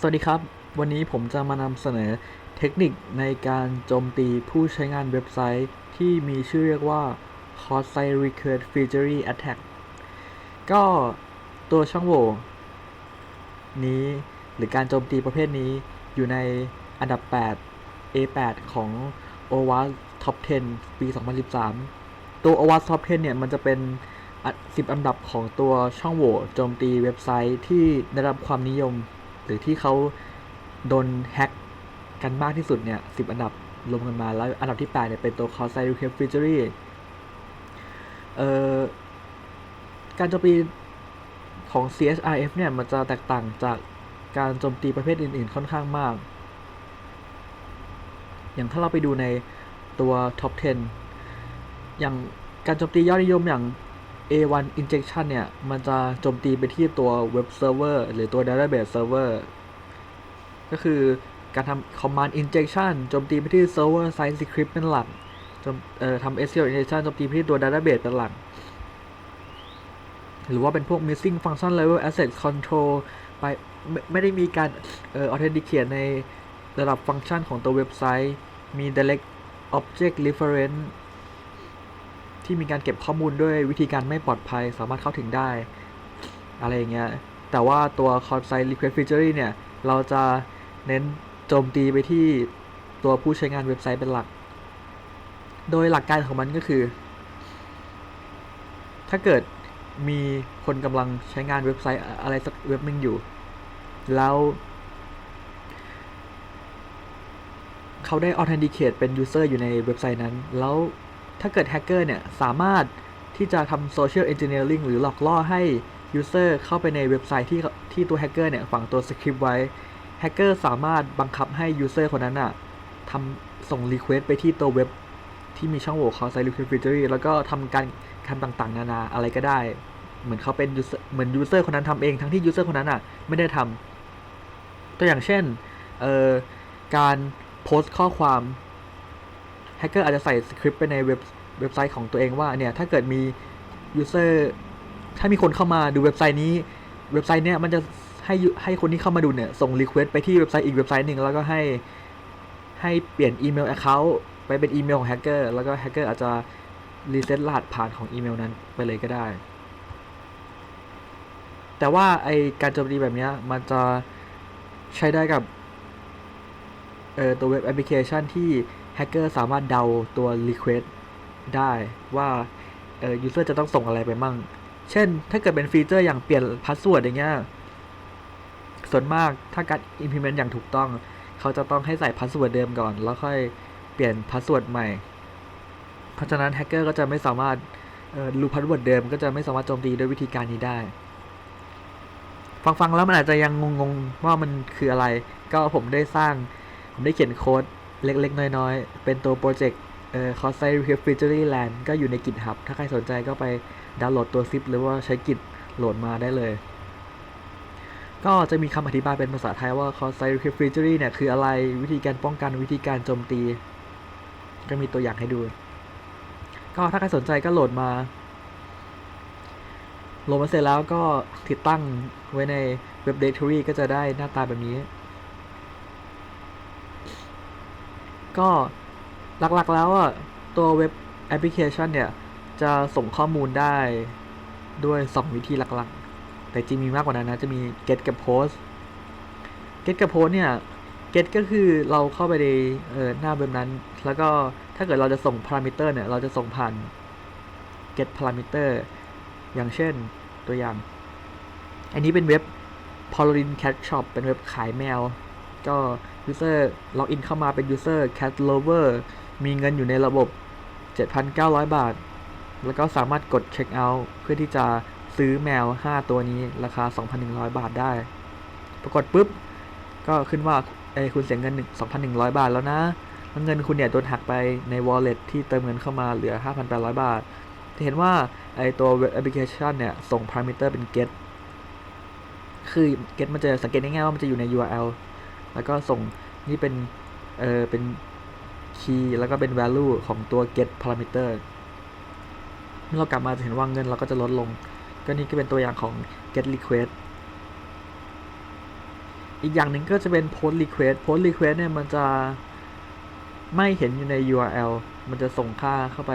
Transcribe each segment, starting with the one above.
สวัสดีครับ วันนี้ผมจะมานำเสนอเทคนิคในการโจมตีผู้ใช้งานเว็บไซต์ที่มีชื่อเรียกว่า Hot Site Recurrent Feature Attack ก็ตัวช่องโหว่นี้หรือการโจมตีประเภทนี้อยู่ในอันดับ 8 A8 ของ OWASP Top 10 ปี 2013 ตัว OWASP Top 10 เนี่ยมันจะเป็นอัน10 อันดับของตัวช่องโหว่โจมตีเว็บไซต์ที่ได้รับความนิยม หรือที่เขาโดนแฮ็กกันมากที่สุดเนี่ย10อันดับรวมกันมาแล้วอันดับที่ 8 เนี่ย เป็นตัว c o s i r e c a p Feature เอ่อการโจมตีของ CSRF เนี่ย มันจะแตกต่างจากการโจมตีประเภทอื่น ๆ ค่อนข้างมาก อย่างถ้าเราไปดูในตัว Top 10 อย่างการโจมตียอดนิยมอย่าง A1 injection เนี่ย มันจะโจมตีไปที่ตัวเว็บเซิร์ฟเวอร์หรือตัว database server ก็คือการทำ command injection โจมตีไปที่ server side script เป็นหลักเอ่อทำ SQL injection โจมตีไปที่ตัว database เป็นหลัก หรือว่าเป็นพวก missing function level asset control ไปไม่ไม่ได้มีการเอ่อ authenticate ในระดับฟังก์ชันของตัวเว็บไซต์ มี direct object reference ที่มีการเก็บข้อมูลด้วยวิธีการไม่ปลอดภัยสามารถเข้าถึงได้ อะไรอย่างเงี้ย แต่ว่าตัว c o n s i t Request Feature เนี่ย เราจะเน้นโจมตีไปที่ตัวผู้ใช้งานเว็บไซต์เป็นหลัก โดยหลักการของมันก็คือ ถ้าเกิดมีคนกำลังใช้งานเว็บไซต์อะไรสักเว็บหนึ่งอยู่ แล้วเขาได้ authenticate เป็น user อยู่ในเว็บไซต์นั้น แล้ว ถ้าเกิดแฮกเกอร์เนี่ยสามารถที่จะทำ social engineering หรือหลอกล่อให้ user เข้าไปในเว็บไซต์ที่ที่ตัวแฮกเกอร์เนี่ยฝังตัวสคริปต์ไว้แฮกเกอร์สามารถบังคับให้ user คนนั้นอะทำส่ง request ไปที่ตัวเว็บที่มีช่องโหว่ call site request feature แล้วก็ทำการทำต่างๆ นานาอะไรก็ได้ เหมือนเขาเป็นเหมือน user คนนั้นทำเองทั้งที่ user คนนั้นอะไม่ได้ทำตัวอย่างเช่นเอ่อการโพสต์ข้อความแฮกเกอร์อาจจะใส่สคริปต์ไปในเว็บ เว็บไซต์ของตัวเองว่าเนี่ยถ้าเกิดมี user ถ้ามีคนเข้ามาดูเว็บไซต์นี้ เว็บไซต์เนี้ยมันจะให้ให้คนที่เข้ามาดูเนี่ยส่ง request ไปที่เว็บไซต์อีกเว็บไซต์หนึ่งแล้วก็ให้ให้เปลี่ยนอีเมล account ไปเป็นอีเมลของแฮกเกอร์แล้วก็แฮกเกอร์อาจจะรีเซ็ตรหัสผ่านของอีเมลนั้นไปเลยก็ได้ แต่ว่าไอการโจมตีแบบเนี้ยมันจะใช้ได้กับเอ่อตัวเว็บแอปพลิเคชันที่แฮกเกอร์สามารถเดาตัว request ได้ว่าเอ่อ user จะต้องส่งอะไรไปมั่ง เช่น ถ้าเกิดเป็นฟีเจอร์อย่างเปลี่ยนพาสเวิร์ดอย่างเงี้ย ส่วนมากถ้าการ implement อย่างถูกต้อง เขาจะต้องให้ใส่พาสเวิร์ดเดิมก่อน แล้วค่อยเปลี่ยนพาสเวิร์ดใหม่ เพราะฉะนั้นแฮกเกอร์ก็จะไม่สามารถรู้พาสเวิร์ดเดิม ก็จะไม่สามารถโจมตีด้วยวิธีการนี้ได้ ฟังๆแล้วมันอาจจะยังงงๆว่ามันคืออะไร ก็ผมได้สร้าง ผมได้เขียนโค้ดเล็กๆ น้อยๆ เป็นตัวโปรเจกต์ อ่อ c o s i r e Feature Land ก็อยู่ใน GitHub ถ้าใครสนใจก็ไปดาวน์โหลดตัวซิปหรือว่าใช้ Git โหลดมาได้เลย ก็จะมีคำอธิบายเป็นภาษาไทยว่า c o s i r e Feature เนี่ยคืออะไรวิธีการป้องกันวิธีการโจมตี ก็มีตัวอย่างให้ดู ก็ถ้าใครสนใจก็โหลดมาโหลดมาเสร็จแล้วก็ติดตั้งไว้ในเว็บ Directory ก็จะได้หน้าตาแบบนี้ ก็ หลักๆแล้วอะตัวเว็บแอปพลิเคชันเนี่ย จะส่งข้อมูลได้ด้วย 2 วิธีหลักๆ แต่จริงมีมากกว่านั้นนะ จะมี get กับ post get กับ post เนี่ย get ก็คือเราเข้าไปในเอ่อหน้าเว็บนั้น แล้วก็ถ้าเกิดเราจะส่ง parameter เนี่ย เราจะส่งผ่าน get parameter อย่างเช่นตัวอย่าง อันนี้เป็นเว็บ p o l o r i n Cat Shop เป็นเว็บขายแมว ก็ user ล็อกอินเข้ามาเป็น user cat lover มีเงินอยู่ในระบบ 7,900 บาท แล้วก็สามารถกด check out เพื่อที่จะซื้อแมว 5 ตัวนี้ราคา 2,100 บาทได้ ปรากฏปุ๊บ ก็ขึ้นว่าเอ้ยคุณเสียเงิน 2,100 บาทแล้วนะแล้วเงินคุณเนี่ยโดนหักไปใน wallet ที่เติมเงินเข้ามาเหลือ 5,800 บาท จะเห็นว่าไอตัวเว็บแอปพลิเคชันเนี่ย ส่ง parameter เป็น get คือ get มันจะสังเกตง่ายๆว่ามันจะอยู่ใน URL แล้วก็ส่งนี่เป็นเออเป็น key แล้วก็เป็น value ของตัว get parameter เมื่อเรากลับมาจะเห็นว่าเงินเราก็จะลดลง ก็นี่ก็เป็นตัวอย่างของ get request อีกอย่างหนึ่งก็จะเป็น post request post request เนี่ยมันจะไม่เห็นอยู่ใน URL มันจะส่งค่าเข้าไป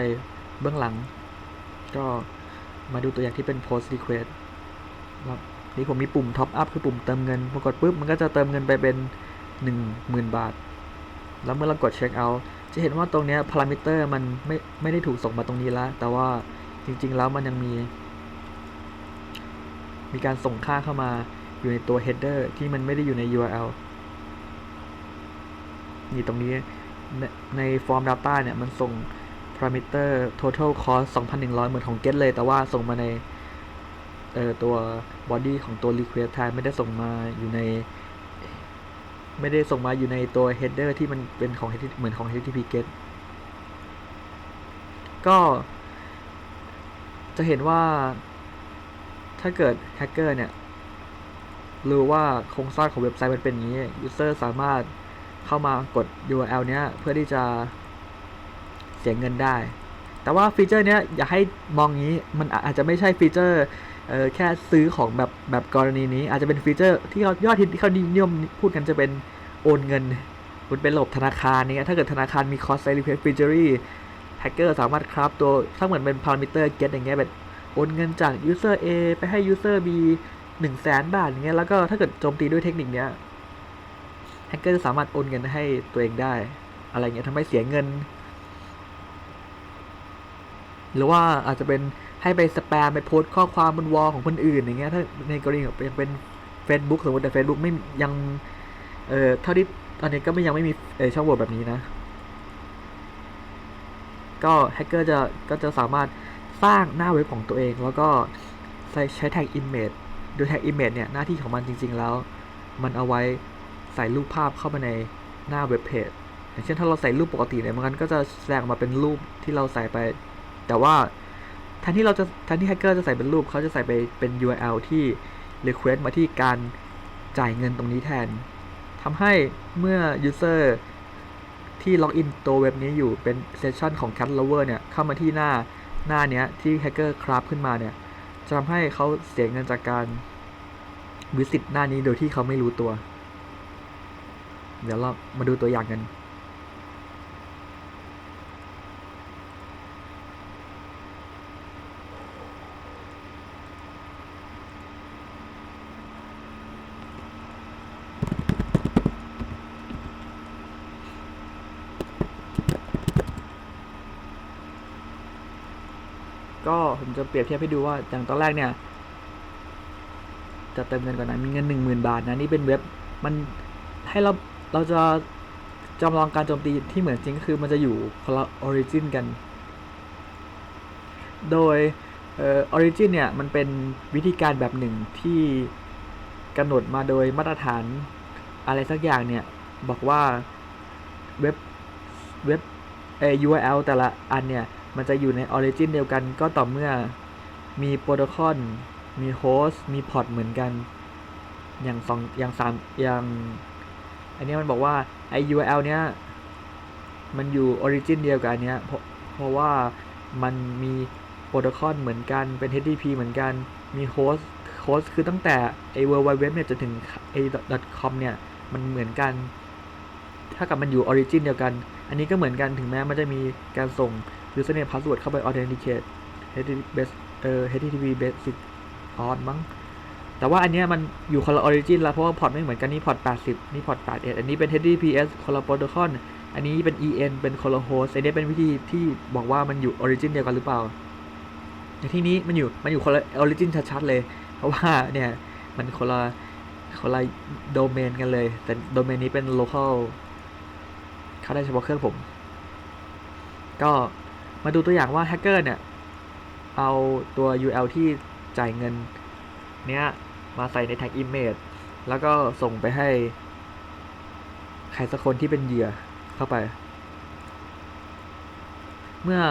เบื้องหลัง ก็มาดูตัวอย่างที่เป็น post request ครับนี่ผมมีปุ่ม top up คือปุ่มเติมเงิน พอกดปุ๊บ มันก็จะเติมเงินไปเป็น 10,000 บาท แล้วเมื่อเรากด check out จะเห็นว่าตรงนี้ย parameter มันไม่ไม่ได้ถูกส่งมาตรงนี้แล้ว แต่ว่าจริง ๆ แล้วมันยังมี มีการส่งค่าเข้ามาอยู่ในตัว header ที่มันไม่ได้อยู่ใน URL นี่ตรงนี้ในใน form data เนี่ย มันส่ง parameter total cost 2,100 เหมือนของ get เลย แต่ว่าส่งมาในตัว body ของตัว request type ไม่ได้ส่งมาอยู่ใน ไม่ได้ส่งมาอยู่ในตัว header ที่มันเป็นของเหมือนของ HTTP get ก็จะเห็นว่าถ้าเกิดแฮกเกอร์เนี่ยรู้ว่าโครงสร้างของเว็บไซต์มันเป็นอย่างนี้ user สามารถเข้ามากด URL เนี้ยเพื่อที่จะเสียเงินได้ แต่ว่าฟีเจอร์เนี้ยอย่าให้มองงี้ มันอาจจะไม่ใช่ฟีเจอร์ เออแค่ซื้อของแบบแบบกรณีนี้ อาจจะเป็นฟีเจอร์ที่เขายอดฮิตที่เขานิยมพูดกันจะเป็นโอนเงินมันเป็นระบบธนาคารเนี้ยถ้าเกิดธนาคารมี cost side request feature แฮกเกอร์สามารถคราฟตัวถ้าเหมือนเป็น parameter get อย่างเงี้ยแบบโอนเงินจาก user A ไปให้ user B หนึ่งแสนบาทอย่างเงี้ยแล้วก็ถ้าเกิดโจมตีด้วยเทคนิคเนี้ยแฮกเกอร์จะสามารถโอนเงินให้ตัวเองได้ อะไรเงี้ยทำให้เสียเงิน หรือว่าอาจจะเป็น ให้ไปสแปมไปโพสข้อความบนวอลของคนอื่นอย่างเงี้ยถ้าในกรณีของยังเป็น Facebook สมมติแต่ Facebook ไม่ยังเอ่อเท่าที่ตอนนี้ก็ไม่ยังไม่มีเอช่องโหว่แบบนี้นะ ก็แฮกเกอร์จะก็จะสามารถสร้างหน้าเว็บของตัวเอง แล้วก็ใช้ใช้แท็ก image โดยแท็ก image เนี่ยหน้าที่ของมันจริง ๆ แล้ว มันเอาไว้ใส่รูปภาพเข้ามาในหน้าเว็บเพจอย่างเช่นถ้าเราใส่รูปปกติเนี่ยมันก็จะแสดงออกมาเป็นรูปที่เราใส่ไป แต่ว่า แทนที่เราจะแทนที่แฮกเกอร์จะใส่เป็นรูปเขาจะใส่ไปเป็น URL ที่ request มาที่การจ่ายเงินตรงนี้แทนทำให้เมื่อ user ที่ล็อกอินตัวเว็บนี้อยู่เป็นเซสชันของ Cat Lover เนี่ย เข้ามาที่หน้าหน้าเนี้ยที่แฮกเกอร์คราฟขึ้นมาเนี่ย จะทำให้เขาเสียเงินจากการวิสิตหน้านี้โดยที่เขาไม่รู้ตัว เดี๋ยวเรามาดูตัวอย่างกัน เปรียบเทียบให้ดูว่าอย่างตอนแรกเนี่ย จะเติมเงินก่อนนะมีเงินหนึ่งหมื่นบาทนะนี่เป็นเว็บมันให้เราเราจะจำลองการโจมตีที่เหมือนจริงก็คือมันจะอยู่คนละออริจินกัน โดยออริจินเนี่ยมันเป็นวิธีการแบบหนึ่งที่กำหนดมาโดยมาตรฐานอะไรสักอย่างเนี่ย บอกว่าเว็บเว็บเอ URL แต่ละอันเนี่ย มันจะอยู่ในออริจินเดียวกันก็ต่อเมื่อ มีโปรโตคอลมีโฮสต์มีพอร์ตเหมือนกัน อย่างสองอย่างสามอย่างอันนี้มันบอกว่าไอ URL เนี้ยมันอยู่ออริจินเดียวกับอันเนี้ยเพราะเพราะว่ามันมีโปรโตคอลเหมือนกันเป็น HTTP เหมือนกันมีโฮสต์โฮสต์คือตั้งแต่ไอ World Wide Web เนี่ยจนถึงไอ .com เนี่ยมันเหมือนกัน ถ้ากับมันอยู่ออริจินเดียวกัน อันนี้ก็เหมือนกันถึงแม้มันจะมีการส่ง username password เข้าไป authenticate HTTP base เออ HTTP basic auth มั้ง แต่ว่าอันเนี้ยมันอยู่คนละ origin แล้วเพราะว่าพอร์ตไม่เหมือนกันนี่พอร์ต80 นี่พอร์ต81 อันนี้เป็น HTTPS คนละโปรโตคอลอันนี้เป็น EN เป็นคนละ host อันนี้เป็นวิธีที่บอกว่ามันอยู่ origin เดียวกันหรือเปล่าในที่นี้มันอยู่มันอยู่คนละ origin ชัดๆเลย เพราะว่าเนี่ยมันคนละคนละโดเมนกันเลย แต่โดเมนนี้เป็น local เข้าได้เฉพาะเครื่องผม ก็มาดูตัวอย่างว่าแฮกเกอร์เนี่ย เอาตัว URL ที่จ่ายเงินเนี้ยมาใส่ในแท็ก image แล้วก็ส่งไปให้ ใครสักคนที่เป็นเหยื่อเข้าไป เมื่อ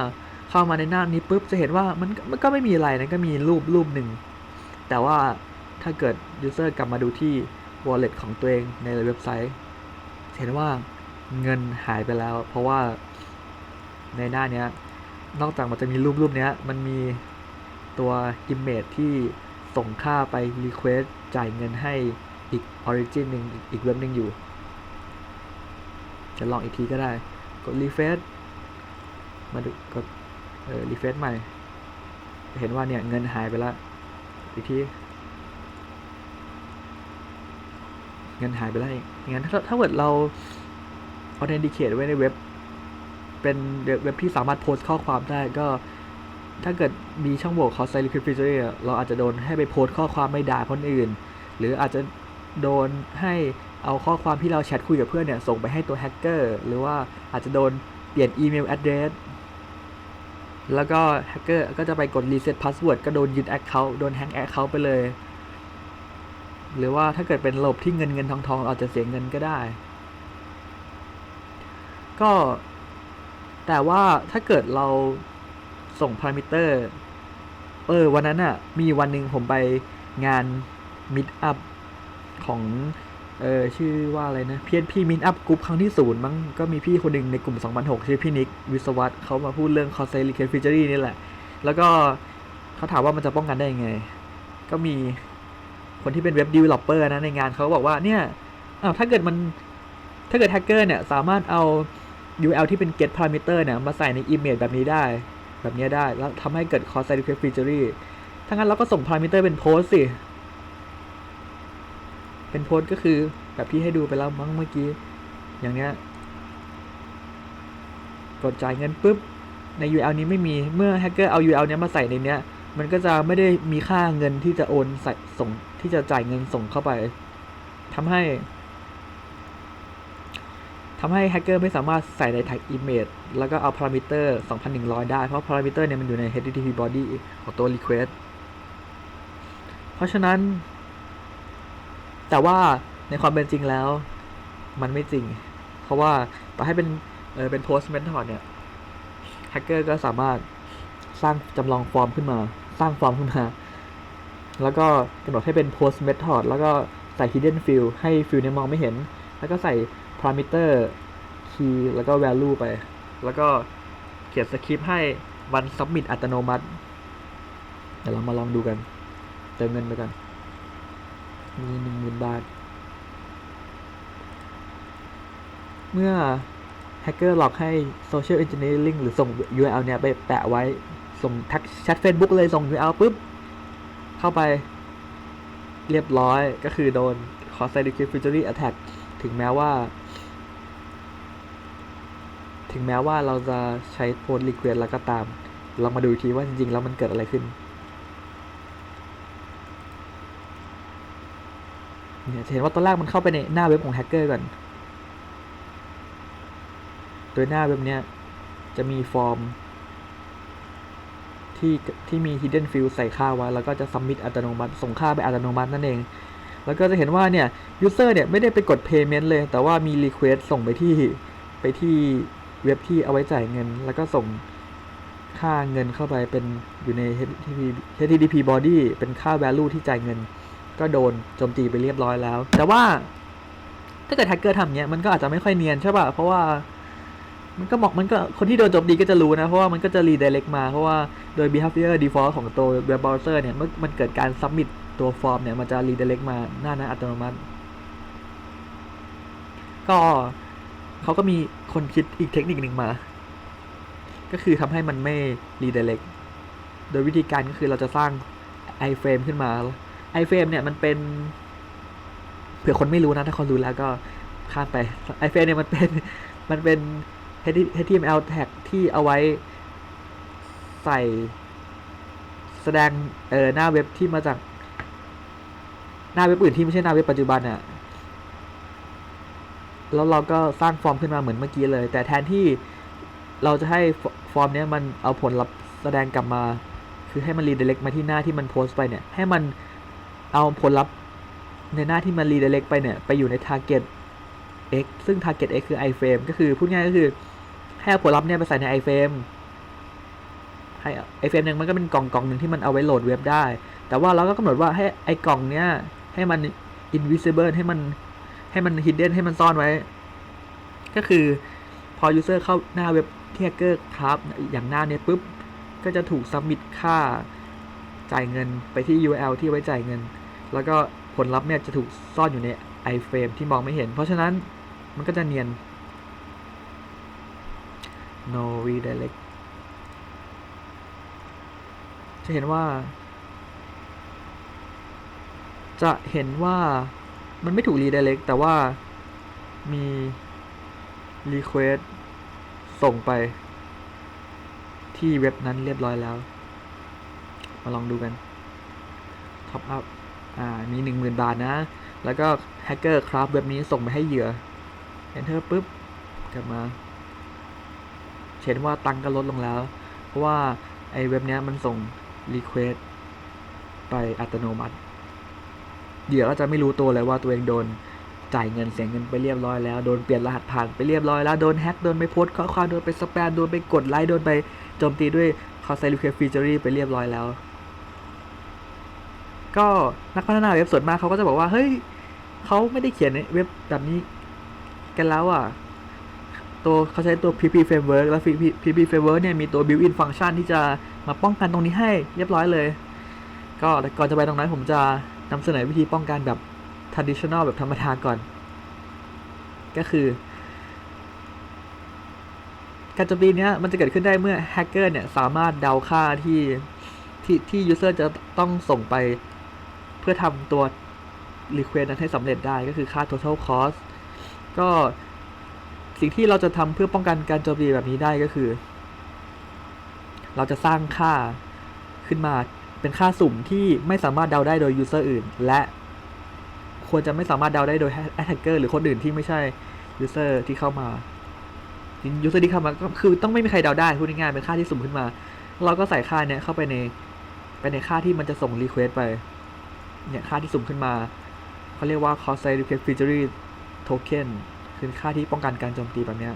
เข้ามาในหน้านี้ปุ๊บจะเห็นว่ามันมันก็ไม่มีอะไรนะก็มีรูปรูปหนึ่ง แต่ว่าถ้าเกิด user กลับมาดูที่ wallet ของตัวเองในเว็บไซต์ เห็นว่าเงินหายไปแล้ว เพราะว่าในหน้านี้ นอกจากมันจะมีรูปรูปนี้มันมีตัว image ที่ส่งค่าไป request จ่ายเงินให้อีก origin หนึ่งอีกเว็บหนึ่งอยู่ จะลองอีกทีก็ได้ กด refresh มาดูกดเออ refresh ใหม่ เห็นว่าเนี่ยเงินหายไปแล้วอีกทีเงินหายไปแล้วเองอย่างนั้นถ้าถ้าเกิดเรา authenticate ไว้ในเว็บ เป็นเว็บที่สามารถโพสต์ข้อความได้ก็ ถ้าเกิดมีช่องโหว่ cross site liquid feature เราอาจจะโดนให้ไปโพสต์ข้อความไม่ด่าคนอื่น หรืออาจจะโดนให้เอาข้อความที่เราแชทคุยกับเพื่อนเนี่ยส่งไปให้ตัวแฮกเกอร์หรือว่าอาจจะโดนเปลี่ยนอีเมล address แล้วก็แฮกเกอร์ก็จะไปกด reset password ก็โดนยึด account โดนแฮก account ไปเลย หรือว่าถ้าเกิดเป็นระบบที่เงินเงินทองทองเราอาจจะเสียเงินก็ได้ ก็ แต่ว่าถ้าเกิดเราส่งพารามิเตอร์ เออ วันนั้นอะมีวันหนึ่งผมไปงานมิ t อัพของเออชื่อว่าอะไรนะ PNP Meet Up Group ครั้งที่ศูนย์มั้งก็มีพี่คนหนึ่งในกลุ่ม 2006 ชื่อพี่นิก วิศวัตเขามาพูดเรื่อง c o s t l i c a t Feature นี่แหละ แล้วก็เขาถามว่ามันจะป้องกันได้ยังไง ก็มีคนที่เป็นเว็บ developer นะในงานเขาบอกว่าเนี่ยอ้าวถ้าเกิดมันถ้าเกิดแฮกเกอร์เนี่ย สามารถเอา URL ที่เป็น get parameter เนี่ยมาใส่ใน image แบบนี้ได้ แบบนี้ได้ แล้วทำให้เกิด cross site request feature ถ้างั้นเราก็ส่ง parameter เป็น post สิ เป็นโพสก็คือแบบที่ให้ดูไปแล้วมั้งเมื่อกี้ อย่างเนี้ย กดจ่ายเงินปุ๊บ ใน URL นี้ไม่มี เมื่อแฮกเกอร์เอา URL เนี้ยมาใส่ในเนี้ย มันก็จะไม่ได้มีค่าเงินที่จะโอนใส่ส่งที่จะจ่ายเงินส่งเข้าไปทำให้ ทำให้แฮกเกอร์ไม่สามารถใส่ใน tag image แล้วก็เอา parameter 2100 ได้ เพราะ parameter เนี่ยมันอยู่ใน http body ของตัว request เพราะฉะนั้น แต่ว่าในความเป็นจริงแล้ว มันไม่จริง เพราะว่าต่อให้เป็นเออเป็น post method เนี่ยแฮกเกอร์ก็สามารถสร้างจำลองฟอร์มขึ้นมา สร้างฟอร์มขึ้นมา แล้วก็กำหนดให้เป็น post method แล้วก็ใส่ hidden field ให้ field เนี่ยมองไม่เห็น แล้วก็ใส่ parameter key แล้วก็ value ไป แล้วก็เขียนสคริปต์ให้วัน submit อัตโนมัติ เดี๋ยวเรามาลองดูกัน เติมเงินไปกัน มีหนึ่งหมื่นบาท เมื่อแฮกเกอร์หลอกให้ Social Engineering หรือส่ง URL เนี่ยไปแปะไว้ ส่งท็กแชท Facebook เลยส่ง URL ปุ๊บ เข้าไปเรียบร้อยก็คือโดน Cross Site Security Attack ถึงแม้ว่า ถึงแม้ว่าเราจะใช้ Post Request แล้วก็ตาม เรามาดูทีว่าจริงๆ แล้วมันเกิดอะไรขึ้น เนี่ยเห็นว่าตอนแรกมันเข้าไปในหน้าเว็บของแฮกเกอร์ก่อน โดยหน้าเว็บเนี้ยจะมีฟอร์มที่ที่มี hidden field ใส่ค่าไว้ แล้วก็จะ submit อัตโนมัติ ส่งค่าไปอัตโนมัตินั่นเอง แล้วก็จะเห็นว่าเนี่ย user เนี่ยไม่ได้ไปกด payment เลย แต่ว่ามี request ส่งไปที่ไปที่เว็บที่เอาไว้จ่ายเงิน แล้วก็ส่งค่าเงินเข้าไปเป็นอยู่ใน HTTP body เป็นค่า value ที่จ่ายเงิน ก็โดนโจมตีไปเรียบร้อยแล้ว แต่ว่าถ้าเกิดแฮกเกอร์ทำเนี้ยมันก็อาจจะไม่ค่อยเนียนใช่ป่ะ เพราะว่ามันก็บอกมันก็คนที่โดนโจมตีก็จะรู้นะ เพราะว่ามันก็จะ redirect มา เพราะว่าโดย behavior default ของตัว web browser เนี่ยเมื่อมันเกิดการ submit ตัวฟอร์มเนี่ยมันจะ redirect มาหน้านั้นอัตโนมัติ ก็เขาก็มีคนคิดอีกเทคนิคหนึ่งมา ก็คือทำให้มันไม่ redirect โดยวิธีการก็คือเราจะสร้าง iframe ขึ้นมา iframe เนี่ยมันเป็น เผื่อคนไม่รู้นะ ถ้าคนรู้แล้วก็ข้ามไป iframe เนี่ยมันเป็นมันเป็น HTML tag ที่เอาไว้ใส่แสดงเออหน้าเว็บที่มาจาก หน้าเว็บอื่นที่ไม่ใช่หน้าเว็บปัจจุบันอะ่ะแล้วเราก็สร้างฟอร์มขึ้นมาเหมือนเมื่อกี้เลย แต่แทนที่เราจะให้ฟอร์มเนี้ยมันเอาผลลัพธ์แสดงกลับมา คือให้มันรีเดเล็กมาที่หน้าที่มันโพสต์ไปเนี่ย ให้มันเอาผลลัพธ์ในหน้าที่มันรีเดเล็กไปเนี่ย ไปอยู่ใน target x ซึ่ง target x คือ iframe ก็คือพูดง่ายก็คือให้เอาผลลัพธ์เนี่ยไปใส่ใน iframe ให้ iframe หนึ่งมันก็เป็นกล่องกล่องหนึ่งที่มันเอาไว้โหลดเว็บได้ แต่ว่าเราก็กำหนดว่าให้ไอกล่องเนี้ย ให้มัน invisible ให้มันให้มัน hidden ให้มันซ่อนไว้ ก็คือพอ user เข้าหน้าเว็บที่ hacker ครับอย่างหน้าเนี้ยปุ๊บ ก็จะถูก submit ค่าจ่ายเงินไปที่ URL ที่ไว้จ่ายเงิน แล้วก็ผลลัพธ์เนี่ยจะถูกซ่อนอยู่ใน iframe ที่มองไม่เห็น เพราะฉะนั้นมันก็จะเนียน no redirect จะเห็นว่า จะเห็นว่ามันไม่ถูก redirect แต่ว่ามี request ส่งไป ที่เว็บนั้นเรียบร้อยแล้ว มาลองดูกันท็อปอัพอ่า มีหนึ่งหมื่นบาทนะ แล้วก็แฮกเกอร์ครับเว็บนี้ส่งไปให้เหยื่อ enter ปุ๊บ กลับมาเห็นว่าตังค์ก็ลดลงแล้ว เพราะว่า ไอ้เว็บนี้มันส่ง request ไปอัตโนมัติ เหยื่อก็จะไม่รู้ตัวเลยว่าตัวเองโดนจ่ายเงินเสียเงินไปเรียบร้อยแล้ว โดนเปลี่ยนรหัสผ่านไปเรียบร้อยแล้ว โดนแฮกโดนไปโพสข้อความ โดนไปสแปม โดนไปกดไลค์ โดนไปโจมตีด้วย c o s t request feature ไปเรียบร้อยแล้ว ก็นักพัฒนาเว็บส่วนมากเขาก็จะบอกว่า เฮ้ยเขาไม่ได้เขียนเว็บแบบนี้กันแล้วอะ ตัวเขาใช้ตัว PP framework แล้ว PP PP framework เนี่ยมีตัว built-in function ที่จะมาป้องกันตรงนี้ให้เรียบร้อยเลย ก็แต่ก่อนจะไปตรงนั้นผมจะ นำเสนอวิธีป้องกันแบบ traditional แบบธรรมดาก่อน ก็คือ การโจมตีเนี้ยมันจะเกิดขึ้นได้เมื่อแฮกเกอร์เนี่ยสามารถเดาค่าที่ที่ที่ user จะต้องส่งไปเพื่อทำตัว request นั้นให้สำเร็จได้ก็คือค่า total cost ก็สิ่งที่เราจะทำเพื่อป้องกันการโจมตีแบบนี้ได้ก็คือ เราจะสร้างค่าขึ้นมา เป็นค่าสุ่มที่ไม่สามารถเดาได้โดย user อื่น และควรจะไม่สามารถเดาได้โดย attacker หรือคนอื่นที่ไม่ใช่ user ที่เข้ามา user ที่เข้ามาก็คือต้องไม่มีใครเดาได้พูดง่ายๆเป็นค่าที่สุ่มขึ้นมา เราก็ใส่ค่าเนี้ยเข้าไปในไปในค่าที่มันจะส่ง request ไปเนี่ยค่าที่สุ่มขึ้นมาเขาเรียกว่า cost request feature token คือค่าที่ป้องกันการโจมตีแบบเนี้ย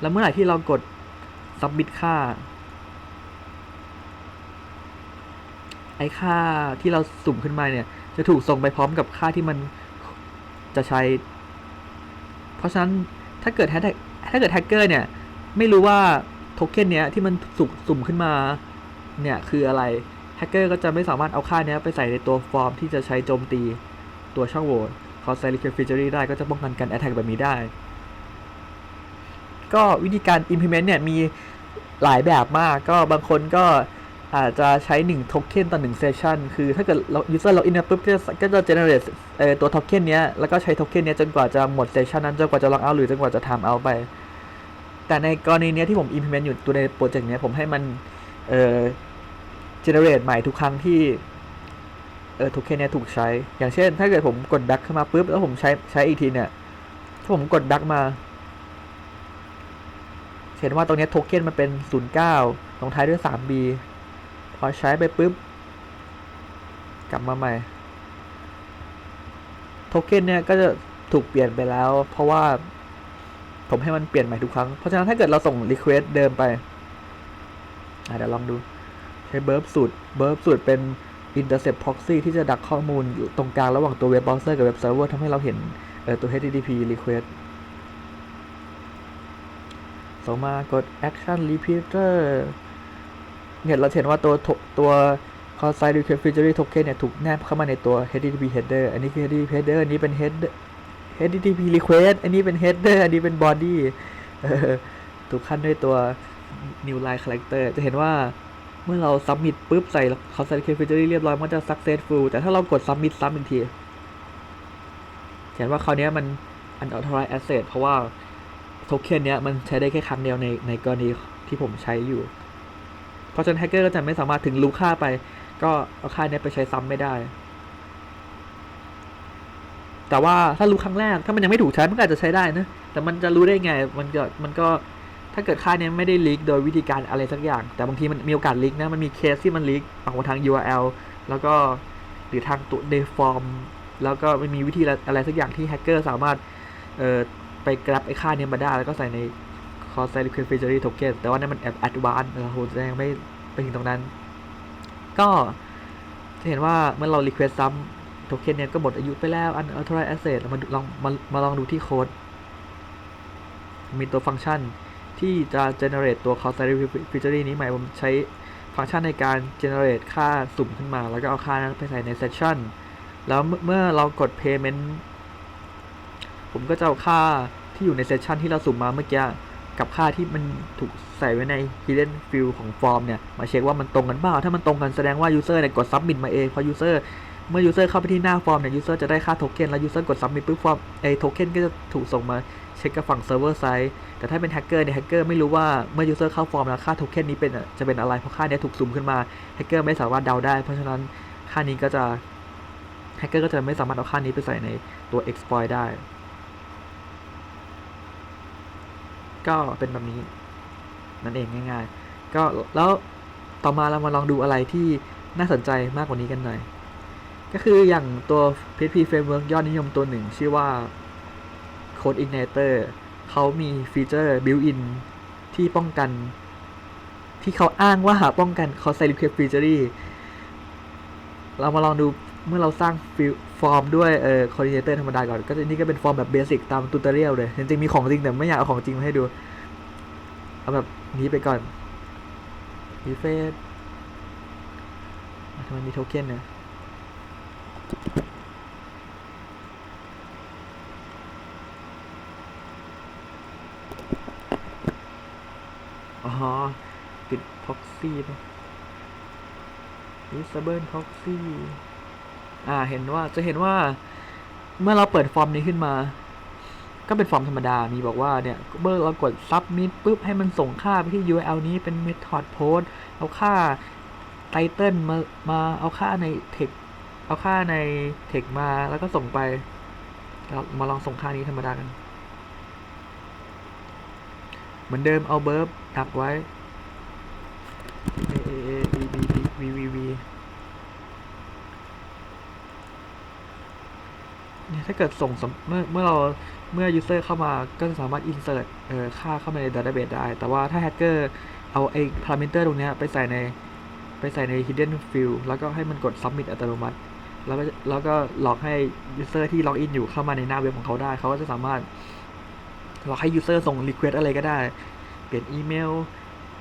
แล้วเมื่อไหร่ที่เรากด submit ค่า อ้ค่าที่เราสุ่มขึ้นมาเนี่ย จะถูกส่งไปพร้อมกับค่าที่มันจะใช้ เพราะฉะนั้นถ้าเกิดแฮกถ้าเกิดแฮกเกอร์เนี่ย ไม่รู้ว่าโทเค็นเนี้ยที่มันสุ่มสุ่มขึ้นมาเนี่ยคืออะไรแฮกเกอร์ก็จะไม่สามารถเอาค่าเนี้ยไปใส่ในตัวฟอร์มที่จะใช้โจมตีตัวช่องโหว่ c o s t request feature ได้ก็จะป้องกันการ attack แบบนี้ได้ ก็วิธีการ implement เนี่ยมีหลายแบบมาก ก็บางคนก็ อาจจะใช้1 token ต่อ1 session คือถ้าเกิดเรา user เรา in ปุ๊บก็จะก็จะ generate เอ่อตัว token เนี้แล้วก็ใช้ token เนี้จนกว่าจะหมด session นั้นจนกว่าจะ log out หรือจนกว่าจะ time out ไป แต่ในกรณีนี้ที่ผม implement อยู่ตัวในโปรเจกต์นี้ผมให้มันเอ่อ generate ใหม่ทุกครั้งที่เออโทเค็นนี่ยถูกใช้ อย่างเช่น ถ้าเกิดผมกด back ขึ้นมาปุ๊บแล้วผมใช้ใช้อีกทีเนี่ยถ้าผมกด back มาเห็นว่าตรงนี้โทเค็นมันเป็น09ลงท้ายด้วย 3b อใช้ไปปุ๊บ กลับมาใหม่ โทเค็นเนี่ยก็จะถูกเปลี่ยนไปแล้ว เพราะว่าผมให้มันเปลี่ยนใหม่ทุกครั้ง เพราะฉะนั้นถ้าเกิดเราส่ง request เดิมไปเดี๋ยวลองดู ใช้ burp สูตร burp สูตรเป็น intercept proxy ที่จะดักข้อมูลอยู่ตรงกลางระหว่างตัวเว็บเบราว์เซอร์กับเว็บเซิร์ฟเวอร์ทำให้เราเห็นออตัว HTTP request ส่งมากด action repeater เนี่ยเราเห็นว่าตัวตัว call side request feature token เนี่ยถูกแนบเข้ามาในตัว HTTP header อันนี้คือ HTTP header อันนี้เป็น head HTTP request อันนี้เป็น header อันนี้เป็น body ถูกขั้นด้วยตัว new line character จะเห็นว่าเมื่อเรา submit ปุ๊บใส่ call side request feature เรียบร้อยมันจะ successful แต่ถ้าเรากด submit ซ้ำอีกทีเห็นว่าคราวนี้มัน unauthorized access เพราะว่าโทเค็นเนี้ยมันใช้ได้แค่ครั้งเดียวในในกรณีที่ผมใช้อยู่ เพราะฉะนั้นแฮกเกอร์ก็จะไม่สามารถถึงรู้ค่าไป ก็เอาค่าเนี้ยไปใช้ซ้ำไม่ได้ แต่ว่าถ้ารู้ครั้งแรกถ้ามันยังไม่ถูกใช้มันก็อาจจะใช้ได้นะแต่มันจะรู้ได้ไงมันก็มันก็ถ้าเกิดค่าเนี้ยไม่ได้ลีกโดยวิธีการอะไรสักอย่าง แต่บางทีมันมีโอกาสลีกนะมันมีเคสที่มันลีกออกมาทาง URL แล้วก็หรือทางตัว deform แล้วก็มันมีวิธีอะไรสักอย่างที่แฮกเกอร์สามารถเอ่อไปกรับไอ้ค่าเนี้ยมาได้แล้วก็ใส่ใน cost side request feature token แต่ว่านั่นมันแอบ advanced นะโหจะยังไม่ไปถึงตรงนั้น ก็จะเห็นว่าเมื่อเรา request ซ้ำ token เนี่ยก็หมดอายุไปแล้ว unauthorized access เรามาลองมามาลองดูที่โค้ดมีตัวฟังก์ชันที่จะ generate ตัว cost side request feature นี้ใหม่ผมใช้ฟังก์ชันในการ generate ค่าสุ่มขึ้นมา แล้วก็เอาค่านั้นไปใส่ใน session แล้วเมื่อเมื่อเรากด payment ผมก็จะเอาค่าที่อยู่ในเซสชันที่เราสุ่มมาเมื่อกี้ กับค่าที่มันถูกใส่ไว้ใน hidden field ของฟอร์มเนี่ย มาเช็คว่ามันตรงกันเปล่าถ้ามันตรงกันแสดงว่า user เนี่ยกด submit มาเองเพราะ user เมื่อ user เข้าไปที่หน้าฟอร์มเนี่ย user จะได้ค่าโทเค็นแล้ว user กด submit ปุ๊บฟอร์มไอ้โทเค็นก็จะถูกส่งมาเช็คกับฝั่ง server side แต่ถ้าเป็นแฮกเกอร์เนี่ยแฮกเกอร์ไม่รู้ว่าเมื่อ user เข้าฟอร์มแล้วค่าโทเค็นนี้เป็นจะเป็นอะไรเพราะค่าเนี้ยถูกสุ่มขึ้นมาแฮกเกอร์ไม่สามารถเดาได้ เพราะฉะนั้นค่านี้ก็จะแฮกเกอร์ก็จะไม่สามารถเอาค่านี้ไปใส่ในตัว exploit ได้ ก็เป็นแบบนี้นั่นเองง่ายๆ ก็แล้วต่อมาเรามาลองดูอะไรที่น่าสนใจมากกว่านี้กันหน่อย ก็คืออย่างตัว PHP Framework ยอดนิยมตัวหนึ่ง ชื่อว่า Code Igniter เขามีฟีเจอร์ built-in ที่ป้องกัน ที่เขาอ้างว่าหาป้องกัน cross site request feature เรามาลองดู เมื่อเราสร้างฟอร์มด้วยเอ่อ coordinator ธรรมดาก่อน ก็จะนี่ก็เป็นฟอร์มแบบเบสิกตามตูตเรียลเลย จริงๆ มีของจริง แต่ไม่อยากเอาของจริงมาให้ดู เอาแบบนี้ไปก่อนมีเฟสทำไมมีโทเค็นเนี่ยอ๋อปิด proxy ป่ะ disable proxy อ่ อ่าเห็นว่าจะเห็นว่าเมื่อเราเปิดฟอร์มนี้ขึ้นมา ก็เป็นฟอร์มธรรมดา มีบอกว่าเนี่ยเมื่อเรากด submit ปุ๊บให้มันส่งค่าไปที่ URL นี้เป็น method post เอาค่า title มามาเอาค่าใน text เอาค่าใน text มาแล้วก็ส่งไปเรามาลองส่งค่านี้ธรรมดากัน เหมือนเดิมเอาเบิร์บดักไว้ a a a b b b v v v เนี่ย ถ้าเกิดส่งสมเมื่อเมื่อเราเมื่อ user เข้ามาก็จะสามารถ insert เอ่อค่าเข้ามาใน database ได้ แต่ว่าถ้า hacker เอาไอ้ parameter ตรงเนี้ยไปใส่ในไปใส่ใน hidden field แล้วก็ให้มันกด submit อัตโนมัติ แล้วก็แล้วก็หลอกให้ user ที่ log in อยู่เข้ามาในหน้าเว็บของเขาได้ เขาก็จะสามารถหลอกให้ user ส่ง request อะไรก็ได้ เปลี่ยนอีเมล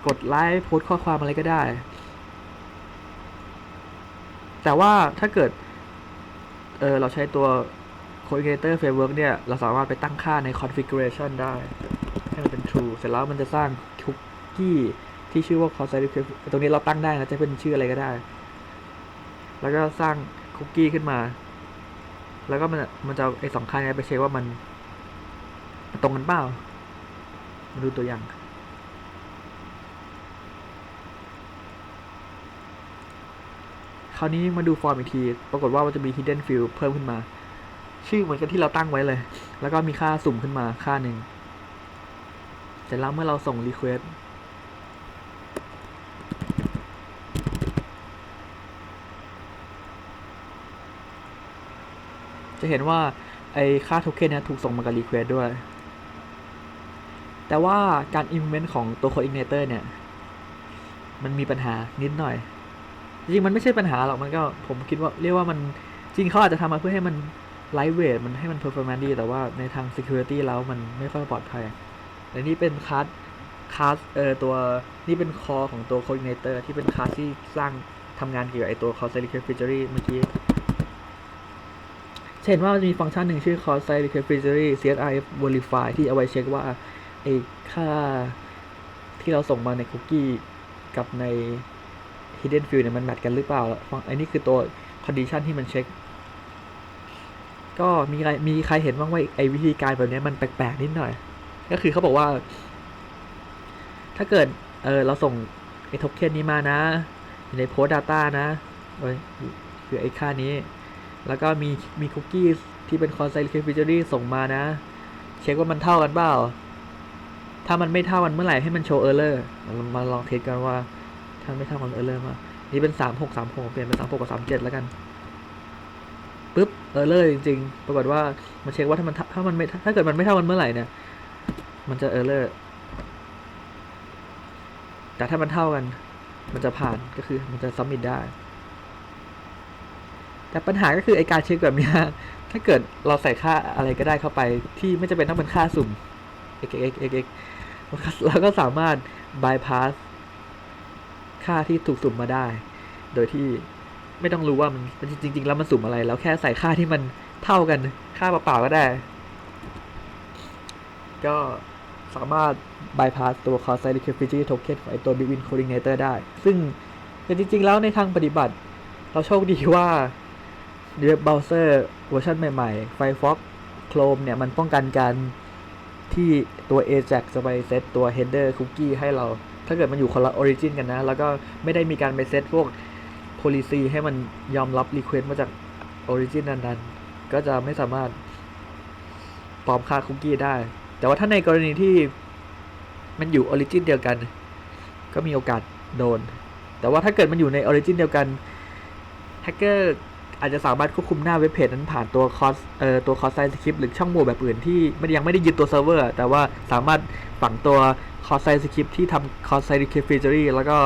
กดไลค์โพสต์ข้อความอะไรก็ได้ แต่ว่าถ้าเกิดเออเราใช้ตัว Coordinator Framework เนี่ย เราสามารถไปตั้งค่าใน configuration ได้ ให้มันเป็น true เสร็จแล้วมันจะสร้างคุกกี้ที่ชื่อว่า cross site request ตรงนี้เราตั้งได้นะจะเป็นชื่ออะไรก็ได้ แล้วก็สร้างคุกกี้ขึ้นมา แล้วก็มันมันจะไอสองค่านี้ไปเช็คว่ามัน ตรงกันเปล่ามาดูตัวอย่างคราวนี้มาดูฟอร์มอีกที ปรากฏว่ามันจะมี hidden field เพิ่มขึ้นมา ชื่อเหมือนกับที่เราตั้งไว้เลย แล้วก็มีค่าสุ่มขึ้นมาค่าหนึ่งเสร็จแล้วเมื่อเราส่ง request จะเห็นว่าไอ้ค่าโทเค็นเนี่ยถูกส่งมากับ request ด้วย แต่ว่าการ implement ของตัว coordinator เนี่ย มันมีปัญหานิดหน่อย จริงมันไม่ใช่ปัญหาหรอก มันก็ผมคิดว่าเรียกว่ามันจริงเขาอาจจะทำมาเพื่อให้มัน lightweight มันให้มัน performance ดี แต่ว่าในทาง security แล้วมันไม่ค่อยปลอดภัยและนี่เป็นคลาสคลาสเอ่อตัวนี่เป็นคอของตัว coordinator ที่เป็นคลาสที่สร้างทำงานเกี่ยวกับไอตัว cross site request feature เมื่อกี้เช่นว่ามันมีฟังก์ชันหนึ่งชื่อ cross site request feature CSRF verify ที่เอาไว้เช็คว่าไอค่าที่เราส่งมาในคุกกี้กับใน hidden field เนี่ยมันแมทกันหรือเปล่าฟังไอ้นี่คือตัว condition ที่มันเช็ค ก็มีใครมีใครเห็นบ้างว่าไอ้วิธีการแบบนี้มันแปลกๆนิดหน่อย ก็คือเขาบอกว่า ถ้าเกิดเออเราส่งไอ้โทเค็นนี้มานะอยู่ในโพส data นะเอ้ยคือไอ้ค่านี้ แล้วก็มีมีคุกกี้ที่เป็น cross site request feature ส่งมานะ เช็คว่ามันเท่ากันเปล่า ถ้ามันไม่เท่ากันเมื่อไหร่ให้มันโชว์ error เลอรามาลองเทสกันว่าถ้าไม่เท่ากัน error มานี่เป็นสามหกสามหกเปลี่ยนเป็นสามหกกับสามเจ็ดแล้วกัน ปุ๊บ error จริงๆ ปรากฏว่ามันเช็คว่าถ้ามันถ้ามันไม่ถ้าเกิดมันไม่เท่ากันเมื่อไหร่เนี่ย มันจะ error แต่ถ้ามันเท่ากัน มันจะผ่านก็คือมันจะ submit ได้ แต่ปัญหาก็คือไอการเช็คแบบนี้ถ้าเกิดเราใส่ค่าอะไรก็ได้เข้าไปที่ไม่จำเป็นต้องเป็นค่าสุ่ม x x x x เราก็สามารถ bypass ค่าที่ถูกสุ่มมาได้ โดยที่ ไม่ต้องรู้ว่ามันมันจริง ๆ แล้วมันสุ่มอะไร แล้วแค่ใส่ค่าที่มันเท่ากันค่าเปล่าๆก็ได้ ก็สามารถ bypass ตัว cross site liquidity token ของไอตัว Bitwin coordinator ได้ ซึ่งแต่จริง ๆ แล้วในทางปฏิบัติ เราโชคดีว่าเว็บเบราว์เซอร์เวอร์ชันใหม่ๆ Firefox Chrome เนี่ย มันป้องกันการที่ตัว Ajax จะไปเซตตัว header cookie ให้เรา ถ้าเกิดมันอยู่คนละ origin กันนะ แล้วก็ไม่ได้มีการไปเซตพวก policy ให้มันยอมรับ request มาจาก origin นั้นๆ ก็จะไม่สามารถปลอมค่าคุกกี้ได้ แต่ว่าถ้าในกรณีที่มันอยู่ origin เดียวกัน ก็มีโอกาสโดน แต่ว่าถ้าเกิดมันอยู่ใน origin เดียวกันแฮกเกอร์อาจจะสามารถควบคุมหน้าเว็บเพจนั้นผ่านตัวคอสเอ่อตัวคอสไซสคริปหรือช่องโหว่แบบอื่นที่ม่ได้ยังไม่ได้ยึดตัวเซิร์ฟเวอร์แต่ว่าสามารถฝังตัวคอสไซสคริปที่ทำคอสไซสคริปฟีเจอรี่แล้วก็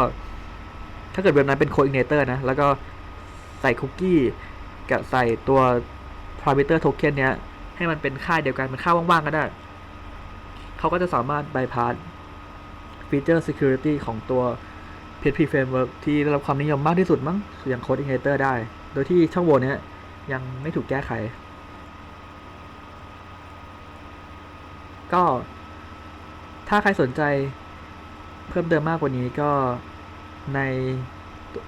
ถ้าเกิดเว็บนั้นเป็นโคอินเนเตอร์นะ แล้วก็ใส่คุกกี้กับใส่ตัว parameter token เนี้ย ให้มันเป็นค่าเดียวกันเป็นค่าว่างๆก็ได้ เขาก็จะสามารถ bypass ฟีเจอร์ security ของตัว PHP framework ที่ได้รับความนิยมมากที่สุดมั้งอย่าง Code Indicator ได้ โดยที่ช่องโหว่เนี้ยยังไม่ถูกแก้ไข ก็ถ้าใครสนใจเพิ่มเติมมากกว่านี้ก็ ใน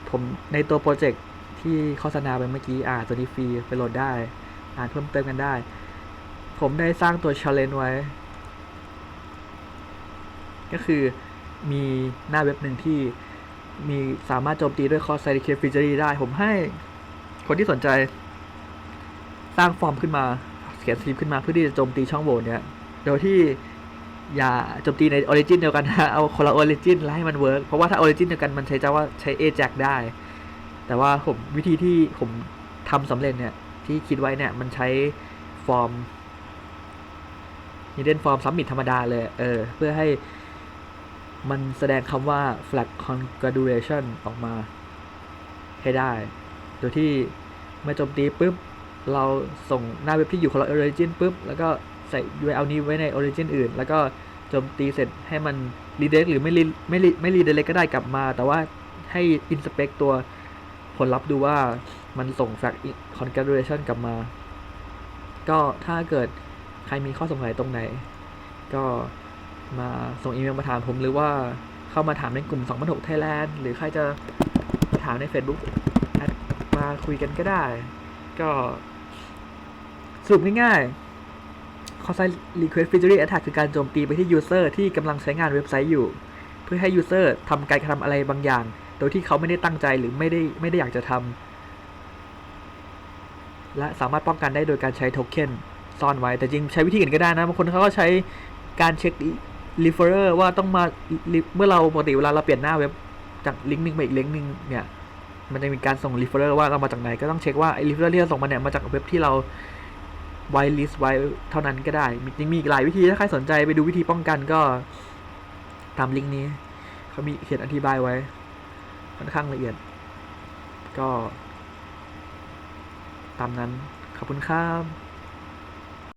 ผมในตัวโปรเจกต์ที่โฆษณาไปเมื่อกี้อ่านตัวนี้ฟรีไปโหลดได้ อ่านเพิ่มเติมกันได้ ผมได้สร้างตัว challenge ไว้ ก็คือมีหน้าเว็บหนึ่งที่มีสามารถโจมตีด้วย cross site recap feature ได้ ผมให้คนที่สนใจ สร้างฟอร์มขึ้นมาเขียนสคริปต์ขึ้นมาเพื่อที่จะโจมตีช่องโหว่เนี้ยโดยที่ อย่าโจมตีใน origin เดียวกันนะเอาคนละ origin แล้วให้มันเวิร์กเพราะว่าถ้า origin เดียวกันมันใช้จะว่าใช้ ajax ได้ แต่ว่าผมวิธีที่ผมทำสำเร็จเนี่ย ที่คิดไว้เนี่ย มันใช้ฟอร์ม hidden form submit ธรรมดาเลยเออเพื่อให้มันแสดงคำว่า flag congratulation ออกมาให้ได้ โดยที่เมื่อโจมตีปุ๊บ เราส่งหน้าเว็บที่อยู่คนละ origin ปุ๊บ แล้วก็ ใส่ URL นี้ไว้ใน origin อื่น แล้วก็โจมตีเสร็จให้มัน redirect หรือไม่ re- ไม่ re- ไม่ redirect ก็ได้กลับมา แต่ว่าให้ inspect ตัวผลลัพธ์ดูว่ามันส่ง flag congratulation กลับมา ก็ถ้าเกิดใครมีข้อสงสัยตรงไหน ก็มาส่งอีเมลมาถามผมหรือว่าเข้ามาถามในกลุ่ม2 6 Thailand หรือใครจะมาถามใน Facebook แอดมาคุยกันก็ได้ ก็สรุปง่ายๆ c o s i Request Featuring Attack คือการโจมตีไปที่ User ที่กำลังใช้งานเว็บไซต์อยู่ เพื่อให้ User ทำการกระทำอะไรบางอย่าง โดยที่เขาไม่ได้ตั้งใจหรือไม่ได้ไม่ได้อยากจะทำและสามารถป้องกันได้โดยการใช้โทเค็นซ่อนไว้ แต่จริงใช้วิธีอื่นก็ได้นะบางคนเขาก็ใช้การเช็ค referrer ว่าต้องมาเมื่อเราปกติเวลาเราเปลี่ยนหน้าเว็บจากลิงก์หนึ่งไปอีกลิงก์หนึ่งเนี่ยมันจะมีการส่ง referrer ว่าเรามาจากไหนก็ต้องเช็คว่าไอ้ referrer ที่เราส่งมาเนี่ยมาจากเว็บที่เรา ไว้ list ไว้เท่านั้นก็ได้มีจริงมีอีกหลายวิธีถ้าใครสนใจไปดูวิธีป้องกันก็ตามลิงก์นี้เขามีเขียนอธิบายไว้ ค่อนข้างละเอียด ก็ ตามนั้น ขอบคุณครับ